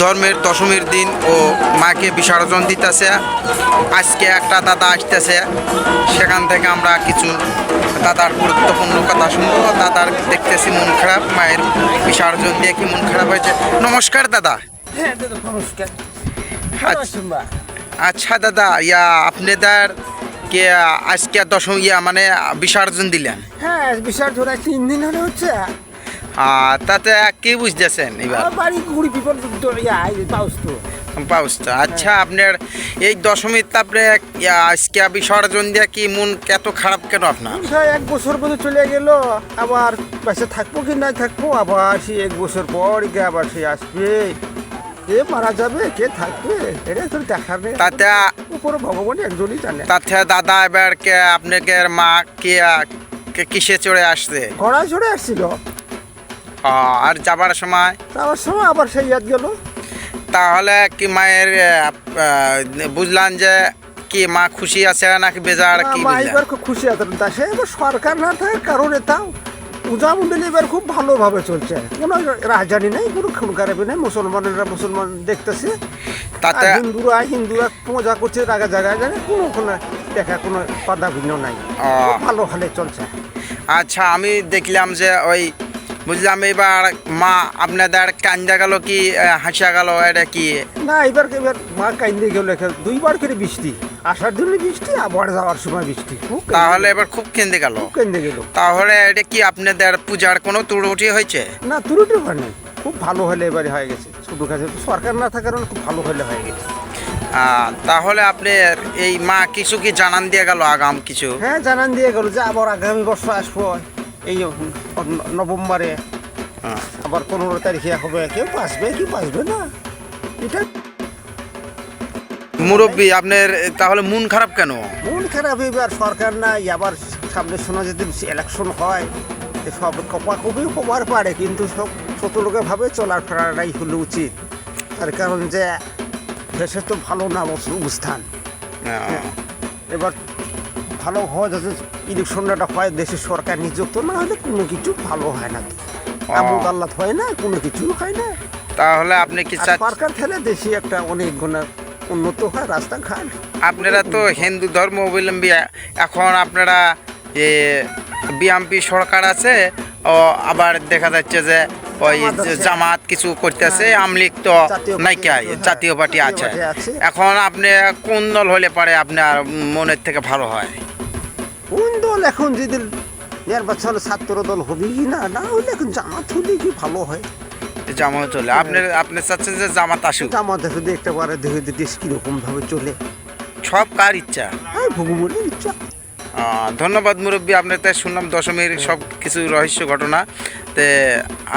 ধর্মের দশমীর দিন ও মাকে বিসর্জন দিতেছে। আজকে একটা দাদা আসতেছে। সেখান থেকে আমরা কিছু দাদার গুরুত্বপূর্ণ কথা শুনব। দাদার দেখতেছি মন খারাপ মায়ের বিসর্জন দিয়ে কি মন খারাপ হয়েছে? নমস্কার দাদা। হ্যাঁ আচ্ছা। আচ্ছা দাদা ইয়া আপনাদের কে আজকে দশম ইয়া মানে বিসর্জন দিলেন? হ্যাঁ ধরে তিন দিন হলে হচ্ছে। আহ, তাতে কি বুঝতেছেন এবার? বাড়ি কুড়ি বিপদ পাউস তো। পাউসটা আচ্ছা আপনার এই দশমীর তারপরে ইয়া, আজকে বিসর্জন দিয়ে কি মন এত খারাপ কেন আপনার? এক বছর পরে চলে গেল আবার বেঁচে থাকব কি না থাকব আবার সে এক বছর পর আবার সে আসবে। কে মারা যাবে কে থাকবে এটা তো নেই। তাতে উপরে ভগবান একজনই জানে। তাতে দাদা এবার কে আপনাকে মা কে কে কিসে চড়ে আসছে? ঘোড়া চড়ে আসছিল। আর যাবার সময়? তার সময় আবার সেই ইয়াদ গেল। তাহলে কি মায়ের বুঝলাম যে কি মা খুশি আছে নাকি বেজার কি মা এবার খুব খুশি আছে। তা সে এবার সরকার না থাকার কারণে তাও পূজা মন্ডলী এবার খুব ভালোভাবে চলছে। কোনো রাজধানী নেই কোনো খুন খারাপি নেই মুসলমানেরা মুসলমান দেখতেছে। তাতে হিন্দুরা হিন্দুরা মজা করছে জায়গা জায়গায় জায়গায় কোনো কোনো দেখা কোনো বাধা ভিন্ন নাই। ভালো হালে চলছে। আচ্ছা আমি দেখলাম যে ওই বুঝলাম এবার মা আপনাদের কান্দা গেল কি হাসা গেল এটা কি? না এবার এবার মা কাইন্দে গেল দুইবার করে বৃষ্টি। আসার দিনে বৃষ্টি আবার যাওয়ার সময় বৃষ্টি। তাহলে এবার খুব কেঁদে গেল? কেন্দে গেল। তাহলে এটা কি আপনাদের পূজার কোনো ত্রুটি হয়েছে? না তুরুটি হয় নাই খুব ভালো হলে এবারে হয়ে গেছে। ছোটো কাছে সরকার না থাকার খুব ভালো হলে হয়ে গেছে। তাহলে আপনি এই মা কিছু কি জানান দিয়ে গেল আগাম কিছু? হ্যাঁ জানান দিয়ে গেল যে আবার আগামী বছর আসব। এই নভেম্বরে। হ্যাঁ। আবার পনেরো তারিখে হবে। কেউ পাসবে কি পাসবে না? এটা মুরব্বী আপনার তাহলে মন খারাপ কেন? মন খারাপ এবার সরকার নাই। আবার সামনে শোনা যদি ইলেকশন হয়। সব কপা কপি কবার পারে কিন্তু সব ছোট লোকে ভাবে চলার ফেরাটাই হলো উচিত। তার কারণ যে দেশের তো ভালো না অবস্থান। এবার ভালো হয় যাতে ইলেকশনটা হয় দেশের সরকার নিযুক্ত না হলে কোনো কিছু ভালো হয় না। আমুক আল্লাহ হয় না কোনো কিছু হয় না। তাহলে আপনি কি সরকার থেলে দেশে একটা অনেক গুণা উন্নত হয় রাস্তাঘাট। আপনারা তো হিন্দু ধর্ম অবলম্বী এখন আপনারা এ বিএমপি সরকার আছে ও আবার দেখা যাচ্ছে যে ওই জামাত কিছু করতেছে হ্যাঁ। আমলিক তো জাতীয় নাইকা জাতীয় পার্টি আছে। জাতীয় পার্টি আছে। এখন আপনি কোন দল হলে পারে আপনার মনের থেকে ভালো হয়? কোন দল এখন যদি নির্বাচন ছাত্র দল হবে কি না? না হলে এখন জামাত হলে কি ভালো হয়? জামাত চলে আপনি আপনি চাচ্ছেন যে জামাত আসুক? জামাত যদি একটা পারে দেখে দেশ কীরকম ভাবে চলে। সব কার ইচ্ছা? হ্যাঁ ভগবানের ইচ্ছা। ধন্যবাদ মুরব্বী, আপনার তাই শুনলাম দশমীর সব কিছু রহস্য ঘটনা। তে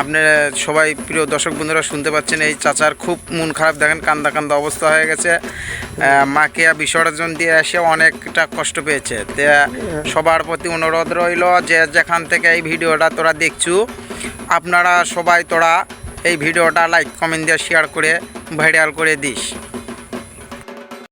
আপনারা সবাই প্রিয় দর্শক বন্ধুরা শুনতে পাচ্ছেন, এই চাচার খুব মন খারাপ, দেখেন কান্দা কান্দা অবস্থা হয়ে গেছে। মাকে বিসর্জন দিয়ে এসে অনেকটা কষ্ট পেয়েছে। তে সবার প্রতি অনুরোধ রইল যে যেখান থেকে এই ভিডিওটা তোরা দেখছু, আপনারা সবাই তোরা এই ভিডিওটা লাইক কমেন্ট দিয়ে শেয়ার করে ভাইরাল করে দিস।